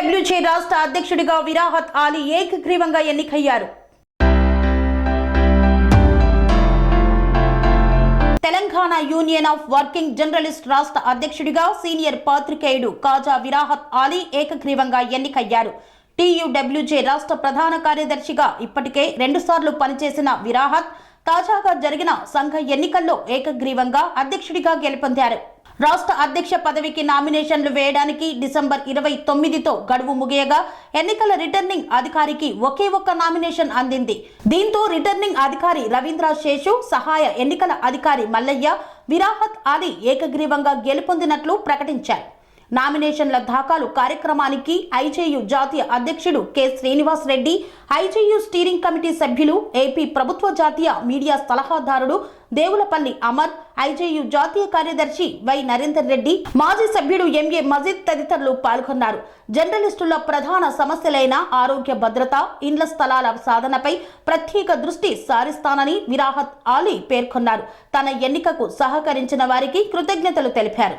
WJ రాష్ట్ర అధ్యక్షుడిగా విరాహత్ ఆలీ ఏకగ్రీవంగా ఎన్నికయ్యారు. Telangana union of working journalist రాష్ట్ర అధ్యక్షుడిగా సీనియర్ పాత్రికేయుడు కాజా విరాహత్ ఆలీ ఏకగ్రీవంగా ఎన్నికయ్యారు. టీయూడబ్ల్యూజే రాష్ట్ర ప్రధాన కార్యదర్శిగా ఇప్పటికే రెండుసార్లు పనిచేసిన విరాహత్ తాజాగా జరిగిన సంఘ ఎన్నికల్లో ఏకగ్రీవంగా అధ్యక్షుడిగా గెలుపొందారు. రాష్ట్ర అధ్యక్ష పదవికి నామినేషన్లు వేయడానికి డిసెంబర్ ఇరవై తొమ్మిదితో గడువు ముగియగా ఎన్నికల రిటర్నింగ్ అధికారికి ఒకే ఒక్క నామినేషన్ అందింది. దీంతో రిటర్నింగ్ అధికారి రవీంద్ర శేషు సహాయ ఎన్నికల అధికారి మల్లయ్య విరాహత్ అలీ ఏకగ్రీవంగా గెలుపొందినట్లు ప్రకటించారు. నామినేషన్ల దాఖలు కార్యక్రమానికి ఐజేయు జాతీయ అధ్యక్షుడు K Srinivas Reddy IJU steering committee సభ్యులు ఏపీ ప్రభుత్వ జాతీయ మీడియా సలహాదారుడు దేవులపల్లి అమర్ ఐజేయు జాతీయ కార్యదర్శి వై నరేందర్ రెడ్డి మాజీ సభ్యుడు ఎంఏ మజీద్ తదితరులు పాల్గొన్నారు. జర్నలిస్టుల ప్రధాన సమస్యలైన ఆరోగ్య భద్రత ఇండ్ల స్థలాల సాధనపై ప్రత్యేక దృష్టి సారిస్తానని విరాహత్ ఆలీ పేర్కొన్నారు. తన ఎన్నికకు సహకరించిన వారికి కృతజ్ఞతలు తెలిపారు.